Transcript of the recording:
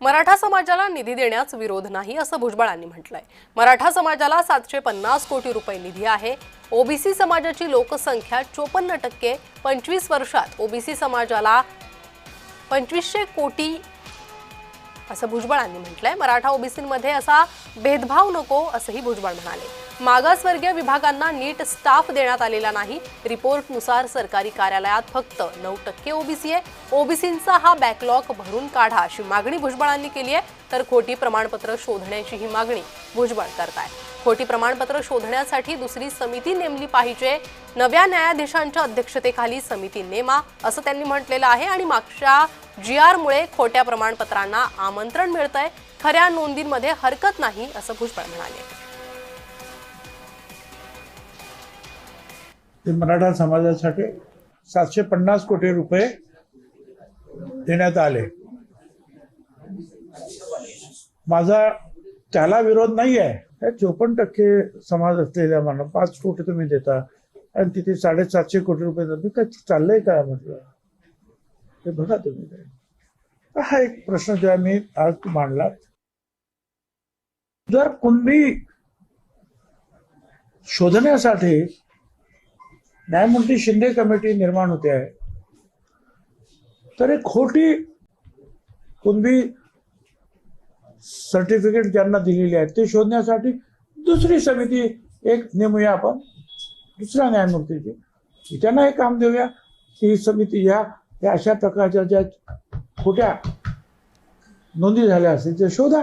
मराठा समाजाला निधी देण्यास विरोध नाही असं भुजबळांनी म्हटलंय. मराठा समाजाला सातशे पन्नास कोटी रुपये निधी आहे. ओबीसी समाजाची लोकसंख्या चोपन्न टक्के. पंचवीस वर्षात ओबीसी समाजाला पंचवीसशे कोटी असं भुजबळांनी म्हटलंय. मराठा ओबीसीमध्ये असा भेदभाव नको असंही भुजबळ म्हणाले. मागासवर्गीय विभागांना नीट स्टाफ देण्यात आलेला नाही. रिपोर्टनुसार सरकारी कार्यालयात फक्त नऊ टक्के ओबीसी आहे. ओबीसींचा हा बॅकलॉग भरून काढा अशी मागणी भुजबळांनी केली आहे. तर खोटी प्रमाणपत्र शोधण्याची ही मागणी भुजबळ करताय खोटी प्रमाणपत्र शोधण्यासाठी दुसरी समिती नेमली पाहिजे. नव्या न्यायाधीशांच्या अध्यक्षतेखाली समिती नेमा असं त्यांनी म्हटलेलं आहे. आणि मागच्या जी आरमुळे खोट्या प्रमाणपत्रांना आमंत्रण मिळतंय. खऱ्या नोंदींमध्ये हरकत नाही असं भुजबळ म्हणाले. ते मराठा समाजासाठी सातशे पन्नास कोटी रुपये देण्यात आले. माझा त्याला विरोध नाही आहे चोपन्न टक्के समाज असलेल्या मला पाच कोटी तुम्ही देता आणि तिथे साडेसातशे कोटी रुपये काय चाललंय काय म्हटलं? ते बघा तुम्ही. हा एक प्रश्न जेव्हा मी आज मांडला. जर कुणबी शोधण्यासाठी न्यायमूर्ती शिंदे कमिटी निर्माण होते आहे तर एक खोटी कुणबी सर्टिफिकेट ज्यांना दिलेली आहेत ते शोधण्यासाठी दुसरी समिती एक नेमूया आपण दुसऱ्या न्यायमूर्तीची. त्यांना हे काम देऊया की ही समिती या या अशा प्रकारच्या ज्या खोट्या नोंदी झाल्या असतील ते शोधा.